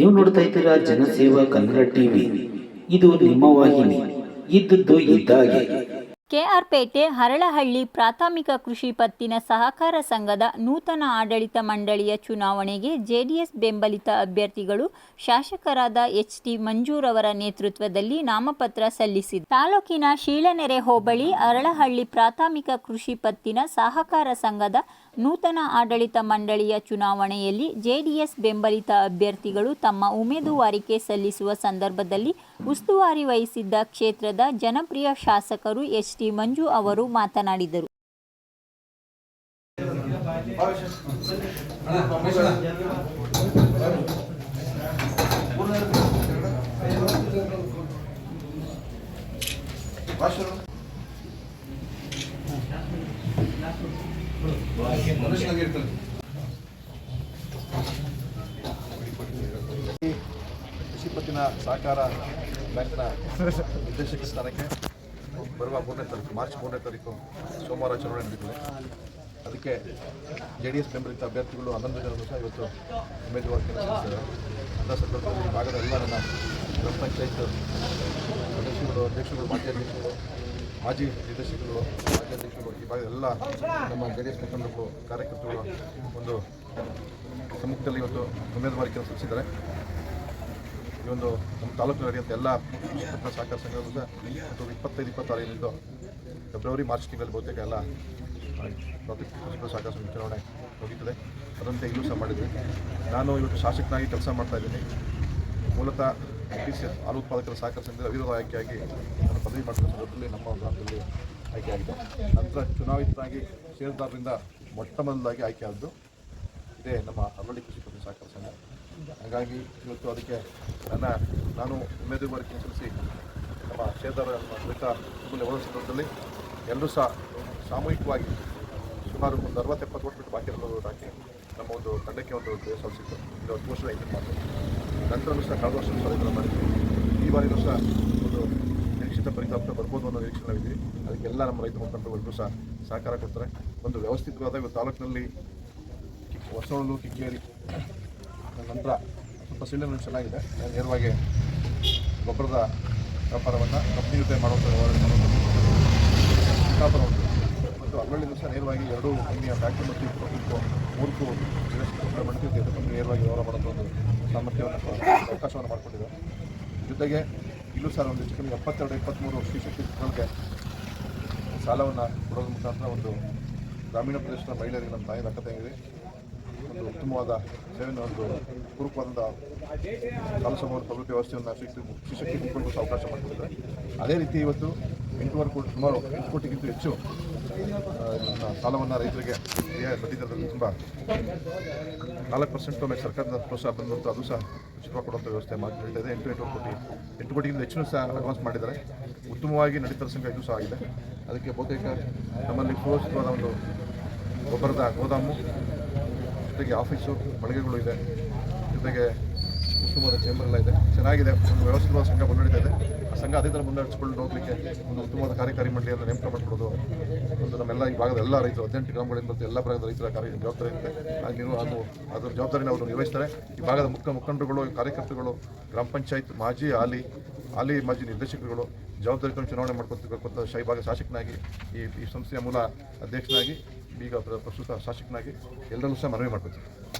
ನೀವು ನೋಡ್ತಾ ಇದ್ದೀರಾ ಜನಸೇವಾ ಕನ್ನಡ ಟಿವಿ. ಇದು ನಿಮ್ಮ ವಾಹಿನಿ. ಇದ್ದದ್ದು ಇದ್ದಾಗೆ. ಕೆಆರ್ಪೇಟೆ ಹರಳಹಳ್ಳಿ ಪ್ರಾಥಮಿಕ ಕೃಷಿ ಪತ್ತಿನ ಸಹಕಾರ ಸಂಘದ ನೂತನ ಆಡಳಿತ ಮಂಡಳಿಯ ಚುನಾವಣೆಗೆ ಜೆಡಿಎಸ್ ಬೆಂಬಲಿತ ಅಭ್ಯರ್ಥಿಗಳು ಶಾಸಕರಾದ ಎಚ್ ಟಿ ಮಂಜೂರವರ ನೇತೃತ್ವದಲ್ಲಿ ನಾಮಪತ್ರ ಸಲ್ಲಿಸಿದ ತಾಲೂಕಿನ ಶೀಳನೆರೆ ಹೋಬಳಿ ಹರಳಹಳ್ಳಿ ಪ್ರಾಥಮಿಕ ಕೃಷಿ ಪತ್ತಿನ ಸಹಕಾರ ಸಂಘದ ನೂತನ ಆಡಳಿತ ಮಂಡಳಿಯ ಚುನಾವಣೆಯಲ್ಲಿ ಜೆಡಿಎಸ್ ಬೆಂಬಲಿತ ಅಭ್ಯರ್ಥಿಗಳು ತಮ್ಮ ಉಮೇದುವಾರಿಕೆ ಸಲ್ಲಿಸುವ ಸಂದರ್ಭದಲ್ಲಿ ಉಸ್ತುವಾರಿ ವಹಿಸಿದ್ದ ಕ್ಷೇತ್ರದ ಜನಪ್ರಿಯ ಶಾಸಕರು ಎಚ್ ಟಿ ಮಂಜು ಅವರು ಮಾತನಾಡಿದರು. ಕೃಷಿ ಪತ್ತಿನ ಸಹಕಾರ ಬ್ಯಾಂಕ್ನ ನಿರ್ದೇಶಕ ಸ್ಥಾನಕ್ಕೆ ಬರುವ ಮೂರನೇ ತಾರೀಕು, ಮಾರ್ಚ್ ಮೂರನೇ ತಾರೀಕು ಸೋಮವಾರ ಚುನಾವಣೆ ನಡೀತದೆ ಅದಕ್ಕೆ ಜೆ ಡಿ ಎಸ್ ಬೆಂಬಲಿತ ಅಭ್ಯರ್ಥಿಗಳು ಹನ್ನೊಂದು ಜನರು ಸಹ ಇವತ್ತು ಉಮೇದುವಾರಿಕೆ ಅಂಥ ಸಂದರ್ಭದಲ್ಲಿ ಭಾಗದ ಎಲ್ಲ ನನ್ನ ಗ್ರಾಮ ಪಂಚಾಯತ್ ಅಧ್ಯಕ್ಷಗಳು ಅಧ್ಯಕ್ಷಗಳು ಮಾಜಿ ಅಧ್ಯಕ್ಷಗಳು ಮಾಜಿ ನಿರ್ದೇಶಕರು, ಮಾಜಿ ಅಧ್ಯಕ್ಷರು, ಈ ಭಾಗದ ಎಲ್ಲ ನಮ್ಮ ಎಸ್ ಮುಖಂಡರುಗಳು ಕಾರ್ಯಕರ್ತರು ಒಂದು ಸಮ್ಮುಖದಲ್ಲಿ ಇವತ್ತು ಉಮೇದುವಾರಿಕೆಯನ್ನು ಸಲ್ಲಿಸಿದ್ದಾರೆ ಈ ಒಂದು ನಮ್ಮ ತಾಲೂಕು ನಡೆಯುವಂಥ ಎಲ್ಲ ಸಹಕಾರ ಸಂಘದಿಂದ ಮತ್ತು ಇಪ್ಪತ್ತೈದು, ಇಪ್ಪತ್ತಾರರಿಂದ ಫೆಬ್ರವರಿ ಮಾರ್ಚ್ ತಿಂಗಳಲ್ಲಿ ಬಹುತೇಕ ಎಲ್ಲ ಸಹಕಾರ ಸಂಘ ಚುನಾವಣೆ ಮುಗೀತದೆ ಅದರಂತೆ ಇಲ್ಲೂ ಸಹ ಮಾಡಿದ್ವಿ ನಾನು ಇವತ್ತು ಶಾಸಕನಾಗಿ ಕೆಲಸ ಮಾಡ್ತಾ ಇದ್ದೀನಿ. ಮೂಲತಃ ಟಿ ಸಿ ಹಾಲು ಉತ್ಪಾದಕರ ಸಹಕಾರ ಸಂಘದ ಅವಿರೋಧ ಆಯ್ಕೆಯಾಗಿ ನಾನು ಪದವಿ ಮಾಡಿದ ಸಂದರ್ಭದಲ್ಲಿ ನಮ್ಮ ಗ್ರಾಮದಲ್ಲಿ ಆಯ್ಕೆಯಾಗಿದೆ. ನಂತರ ಚುನಾವಿತರಾಗಿ ಷೇರುದಾರರಿಂದ ಮೊಟ್ಟ ಮೊದಲಾಗಿ ಆಯ್ಕೆಯಾದ್ದು ಇದೇ ನಮ್ಮ ಹರಳಿ ಕೃಷಿ ಪದವಿ ಸಹಕಾರ ಸಂಘ. ಹಾಗಾಗಿ ಇವತ್ತು ಅದಕ್ಕೆ ನನ್ನ, ನಾನು ಉಮೇದುವಾರಿಕೆ ಸಲ್ಲಿಸಿ ನಮ್ಮ ತುಂಬಲ್ಲಿ ಹೋದ ಸಂದರ್ಭದಲ್ಲಿ ಎಲ್ಲರೂ ಸಹ ಸಾಮೂಹಿಕವಾಗಿ ಸುಮಾರು ಒಂದು ಅರವತ್ತೆಪ್ಪತ್ತು ಓಟ್ ಬಿಟ್ಟು ಬಾಕಿ ಇರೋದು ಹಾಕಿ ನಮ್ಮ ಒಂದು ತಂಡಕ್ಕೆ ಒಂದು ಸಲ್ಲಿಸಿತ್ತು ಇದು ವರ್ಷದ ಹಿಂದಿನ ಮಾತು ನಂತರನೂ ಸಹ ಕಳೆದ ವರ್ಷ ಸಹ ಮಾಡಿದ್ವಿ ಈ ಬಾರಿ ಸಹ ಒಂದು ನಿರೀಕ್ಷಿತ ಫಲಿತಾಂಶ ಬರ್ಬೋದು ಅನ್ನೋ ನಿರೀಕ್ಷೆ ನಾವಿದ್ದೀವಿ. ಅದಕ್ಕೆಲ್ಲ ನಮ್ಮ ರೈತ ಮುಖಂಡರು ಎಲ್ಲರೂ ಸಹ ಸಹಕಾರ ಕೊಡ್ತಾರೆ. ಒಂದು ವ್ಯವಸ್ಥಿತವಾದ ಇವತ್ತು ತಾಲೂಕಿನಲ್ಲಿ ಹೊಸವಳು ಕಿಕ್ಕೇರಿ ನಂತರ ಸ್ವಲ್ಪ ಸಿಲಿಂಡರ್ ಚೆನ್ನಾಗಿದೆ. ನೇರವಾಗಿ ಗೊಬ್ಬರದ ವ್ಯಾಪಾರವನ್ನು ಕಂಪ್ನಿ ಜೊತೆ ಮಾಡುವಂಥ ವ್ಯವಹಾರ ಮತ್ತು ಹಳ್ಳಿ ಸಹ ನೇರವಾಗಿ ಎರಡೂ ಕಂಪ್ನಿಯ ಫ್ಯಾಕ್ಟ್ರಿ ಮತ್ತು ಮೂರ್ಕು ಮಾಡ್ತಿದ್ದೆ ಕಂಪ್ನಿ ನೇರವಾಗಿ ವ್ಯವಹಾರ ಮಾಡೋದು ಒಂದು ಸಾಮರ್ಥ್ಯವನ್ನು ಅವಕಾಶವನ್ನು ಮಾಡಿಕೊಂಡಿದೆ ಜೊತೆಗೆ ಇಲ್ಲೂ ಸರ್ ಒಂದು ಕಮ್ಮಿ ಎಪ್ಪತ್ತೆರಡು ಇಪ್ಪತ್ತ್ಮೂರು ಶಿಕ್ಷಕರಿಗೆ ಸಾಲವನ್ನು ಕೊಡೋದ್ರ ಮುಖಾಂತರ ಒಂದು ಗ್ರಾಮೀಣ ಪ್ರದೇಶದ ಮಹಿಳೆಯರಿಗೆ ನಮ್ಮ ತಾಯಿ ಅಕ್ಕ ತಂಗಿದೆ ಒಂದು ಉತ್ತಮವಾದ ಸೇವೆಯನ್ನು ಒಂದು ಪೂರಕವಾದಂಥ ಕಾಲಸಮೂಹ ಸೌಲಭ್ಯ ವ್ಯವಸ್ಥೆಯನ್ನು ಶಿಕ್ಷಕ ಶಿಕ್ಷಕರಿಗೆ ಅವಕಾಶ ಮಾಡಿಕೊಟ್ಟಿದ್ದಾರೆ. ಅದೇ ರೀತಿ ಇವತ್ತು ಎಂಟುವರೆ ಕೋಟಿ ಸುಮಾರು ಎಂಟು ಕೋಟಿಗಿಂತ ಹೆಚ್ಚು ಸಾಲವನ್ನು ರೈತರಿಗೆ ಬಡ್ಡಿದರದಲ್ಲಿ ಬಡ್ಡಿ ದರದಲ್ಲಿ ತುಂಬ ನಾಲ್ಕು ಪರ್ಸೆಂಟ್ ಮೇಲೆ ಸರ್ಕಾರದ ಪ್ರೋತ್ಸಾಹ ಬಂದಂಥ ಅದು ಸಹ ಉಚಿತವಾಗಿ ಕೊಡುವಂಥ ವ್ಯವಸ್ಥೆ ಮಾಡಿ ನಡೀತಾ ಇದೆ. ಎಂಟು ಎಂಟು ಕೋಟಿ, ಎಂಟು ಕೋಟಿಗಿಂತ ಹೆಚ್ಚಿನ ಸಹ ಅಡ್ವಾನ್ಸ್ ಮಾಡಿದ್ದಾರೆ. ಉತ್ತಮವಾಗಿ ನಡೀತಾ ಸಂಘ ಇದು ಸಹ ಆಗಿದೆ. ಅದಕ್ಕೆ ಬಹುತೇಕ ನಮ್ಮಲ್ಲಿ ಸುವ್ಯವಸ್ಥಿತವಾದ ಒಂದು ಗೊಬ್ಬರದ ಗೋದಾಮು, ಜೊತೆಗೆ ಆಫೀಸು ಮಳಿಗೆಗಳು ಇದೆ. ಜೊತೆಗೆ ಉತ್ತಮವಾದ ಚೇಂಬರ್ ಎಲ್ಲ ಇದೆ. ಚೆನ್ನಾಗಿದೆ. ಒಂದು ವ್ಯವಸ್ಥಿತವಾದ ಸಂಘ ಮುನ್ನಡೀತಾ ಇದೆ. ಆ ಸಂಘ ಅದೇ ಥರ ಮುನ್ನಡೆಸ್ಕೊಂಡು ಹೋಗಲಿಕ್ಕೆ ಒಂದು ಉತ್ತಮವಾದ ಕಾರ್ಯಕಾರಿ ಮಂಡಳಿಯನ್ನು ನೇಮಕ ಮಾಡಿಕೊಡೋದು ಒಂದು ನಮ್ಮೆಲ್ಲ ಈ ಭಾಗದ ಎಲ್ಲ ರೈತರು, ಹದಿನೆಂಟು ಗ್ರಾಮಗಳಿಂದ ಮತ್ತು ಎಲ್ಲ ಭಾಗದ ರೈತರ ಕಾರ್ಯ ಜವಾಬ್ದಾರಿ ಇರುತ್ತೆ ಹಾಗೆ ನೀವು ಅದು ಅದರ ಜವಾಬ್ದಾರಿನ ಅವರು ನಿರ್ವಹಿಸ್ತಾರೆ. ಈ ಭಾಗದ ಮುಖ್ಯ ಮುಖಂಡರುಗಳು, ಕಾರ್ಯಕರ್ತರುಗಳು, ಗ್ರಾಮ ಪಂಚಾಯತ್ ಮಾಜಿ ಹಾಲಿ ಹಾಲಿ ಮಾಜಿ ನಿರ್ದೇಶಕರುಗಳು ಜವಾಬ್ದಾರಿಗಳನ್ನು ಚುನಾವಣೆ ಮಾಡ್ಕೊತ ಶೈ ಭಾಗ ಶಾಸಕನಾಗಿ, ಈ ಈ ಸಂಸ್ಥೆಯ ಮೂಲ ಅಧ್ಯಕ್ಷನಾಗಿ, ಈಗ ಪ್ರ- ಪ್ರಸ್ತುತ ಶಾಸಕನಾಗಿ ಎಲ್ಲರಲ್ಲೂ ಸಹ ಮನವಿ ಮಾಡ್ಕೊತೀನಿ